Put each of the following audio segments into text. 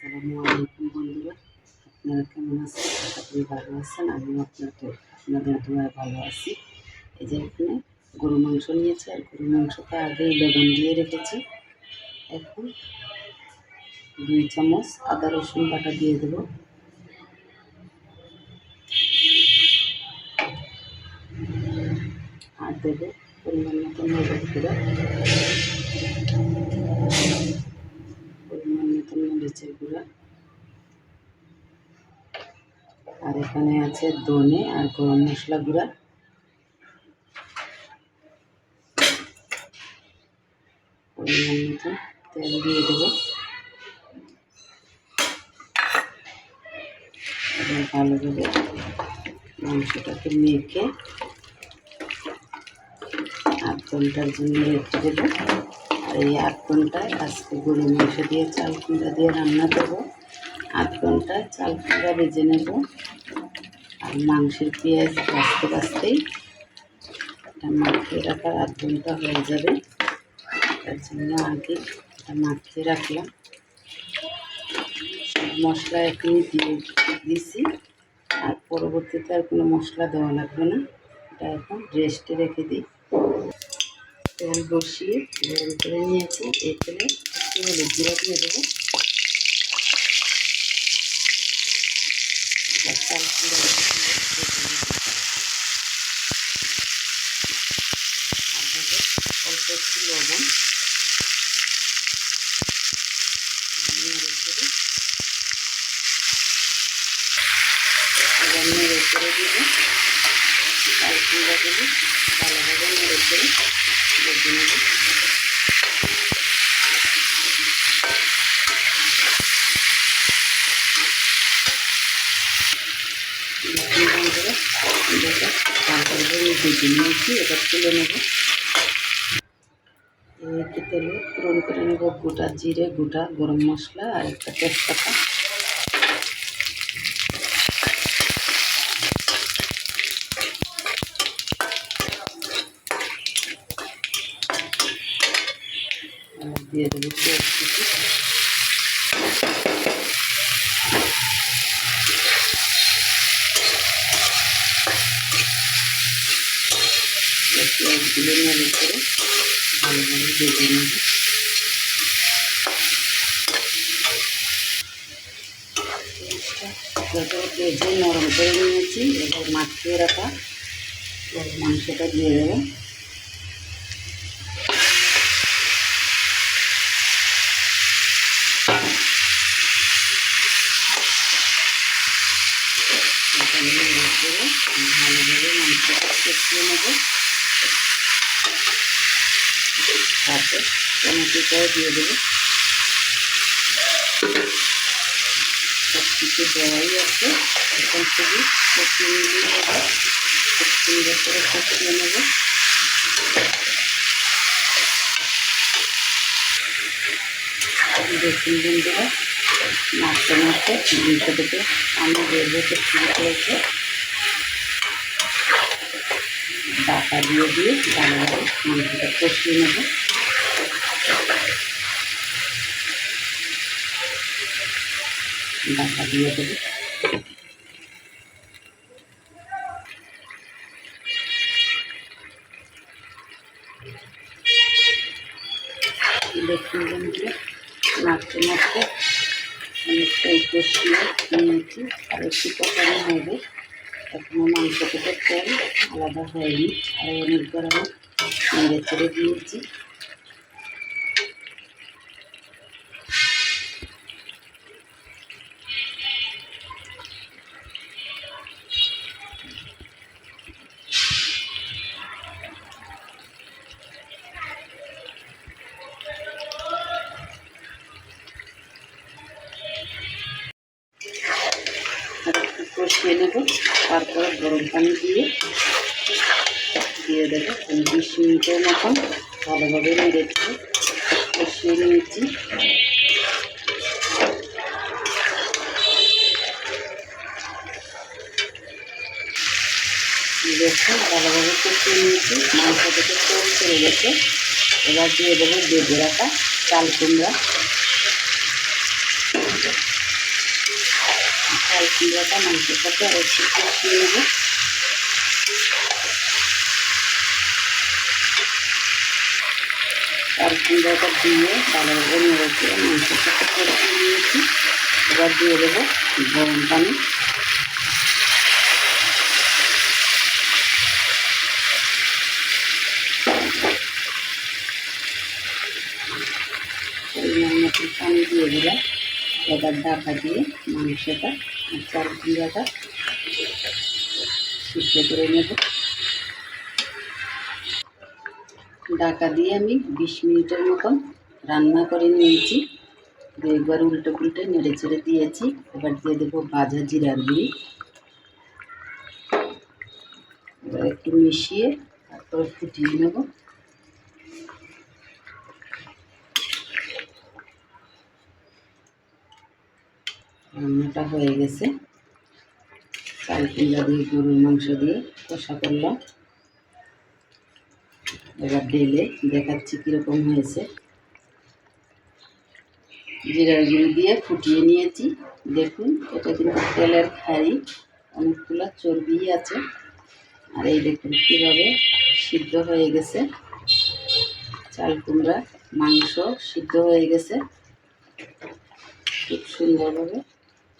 আসসালামু আলাইকুম আপনারা কেমন আছেন? করি ভালো আমিও আপনাদের আপনাদের দোয়ায় ভালো আছি। এই যে এখানে মাংস নিয়েছি, আর গরু মাংসটা আগেই লবণ দিয়ে রেখেছি। এখন দুই চামচ আদা রসুন বাটা দিয়ে দেবো। আর দেবো পরিমাণ মতো পরিমাণ মতো মরিচের গুঁড়া আর এখানে আছে ধনে আর গরম মশলা গুঁড়া। পরিমাণ মতো তেল দিয়ে দেবো। এবার ভালোভাবে মাংসটাকে মেখে আধ ঘণ্টার জন্য রেখে দেবো। আর এই আধ ঘন্টায় আজকে গরু মাংস দিয়ে চাল কুমড়া দিয়ে রান্না করব আধ ঘন্টায় চাল কুমড়া ভেজে নেব। আর মাংসের পেঁয়াজ ভাজতে ভাজতেই এটা মাখিয়ে রাখার আধ ঘণ্টা হয়ে যাবে। তার জন্য আগে এটা মাখিয়ে রাখলাম। সব মশলা এখনই দিয়ে দিয়েছি আর পরবর্তীতে আর কোনো মশলা দেওয়া লাগবে না। এটা এখন রেস্টে রেখে দিই। তেল বসিয়ে গরম করে নিয়েছি এই তেলে একটু জিরা দিয়ে দেবো। ভালোভাবে নেড়ে চেড়ে বেজে নেব দেখুন বন্ধুরা এটা তারপরে নিয়েছি এবার তুলে তেলে করে নেব গোটা জিরে, গোটা গরম মশলা আর একটা তেজপাতা আর দিয়ে দেবো। পেঁয়াজগুলো নেড়ে করে ভালোভাবে ভেজে নেব ভেজে নরম করে নিয়েছি এবার মাখিয়ে রাখা মাংসটা দিয়ে দেবো এটা নিয়ে রেখে ভালোভাবে মাংসটা কষিয়ে নেব। তারপর টমেটোটাও দিয়ে দেবো সব কিছু দেওয়াই আছে। এখন শুধু কষিয়ে নিলেই হবে খুব সুন্দর করে কষিয়ে নেব দেখুন বন্ধুরা নাড়তে নাড়তে মাংস থেকে আমি বের হতে শুরু করেছে ডাটা দিয়ে দিয়ে ভালোভাবে মাংসটা কষিয়ে নেব। ডাটা দিয়ে দেবো। নাড়তে নাড়তে অনেকটাই কষিয়ে নিয়েছি, আর একটু কষানো হবে। এখনও মাংস থেকে আলাদা হয়নি আর অনেক নেড়ে ছেড়ে দিয়েছি আর একটু কষিয়ে নেব তারপরে গরম পানি দিয়ে দিয়ে দেবো। আমি বিশ মিনিটের মতন ভালোভাবে নেড়ে দিয়ে কষিয়ে নিয়েছি। দেখো, ভালোভাবে কষিয়ে নিয়েছি। মাংস থেকে ছেড়ে গেছে। এবার দিয়ে দেবো রাখা চাল কুমড়া। কুমড়াটা মাংসের সাথে আর একটু কষিয়ে নেব। চাল কুমড়াটা দিয়ে ভালোভাবে নেড়ে দিয়ে মাংসের সাথে কষিয়ে নিয়েছি। এবার দিয়ে দেবো গরম পানি। পানি দিয়ে দিলাম। এবার ডাকা দিয়ে মাংসটা চাল কুমড়াটা সিদ্ধ করে নেব। ডাকা দিয়ে আমি বিশ মিনিটের মতন রান্না করে নিয়েছি। একবার উল্টে পুল্টে নেড়ে চেড়ে দিয়েছি। এবার দিয়ে দেবো ভাজা জিরার গুঁড়ি। একটু মিশিয়ে তারপর ফুটিয়ে নেব। রান্নাটা হয়ে গেছে। চাল কুমড়া দিয়ে, গরুর মাংস দিয়ে কষা করলাম। এবার ঢেলে দেখাচ্ছি কীরকম হয়েছে। জিরার গুঁড়ি দিয়ে ফুটিয়ে নিয়েছি। দেখুন, এটা কিন্তু তেলের খাই, অনেকগুলো চর্বি আছে। আর এই দেখুন কীভাবে সিদ্ধ হয়ে গেছে। চাল কুমড়া, মাংস সিদ্ধ হয়ে গেছে। খুব সুন্দরভাবে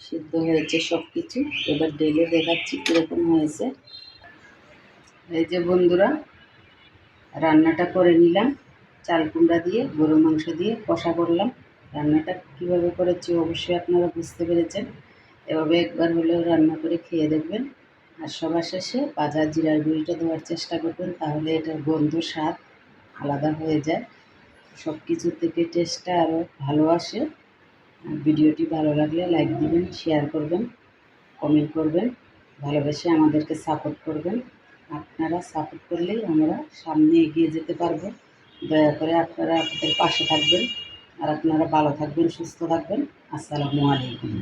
সিদ্ধ হয়েছে সব কিছু এবার ডেলে দেখাচ্ছি কীরকম হয়েছে। এই যে বন্ধুরা, রান্নাটা করে নিলাম। চাল কুমড়া দিয়ে, গরু মাংস দিয়ে কষা করলাম। রান্নাটা কীভাবে করেছি অবশ্যই আপনারা বুঝতে পেরেছেন। এভাবে একবার হলেও রান্না করে খেয়ে দেখবেন। আর সবার শেষে বাজার জিরার গুঁড়িটা দেওয়ার চেষ্টা করবেন, তাহলে এটার গন্ধ, স্বাদ আলাদা হয়ে যায়। সব কিছুর থেকে টেস্টটা আরও ভালো আসে। ভিডিওটি ভালো লাগলে লাইক দিবেন শেয়ার করবেন কমেন্ট করবেন, ভালোবেসে আমাদেরকে সাপোর্ট করবেন। আপনারা সাপোর্ট করলেই আমরা সামনে এগিয়ে যেতে পারব। দয়া করে আপনারা আপনাদের পাশে থাকবেন। আর আপনারা ভালো থাকবেন, সুস্থ থাকবেন। আসসালামু আলাইকুম।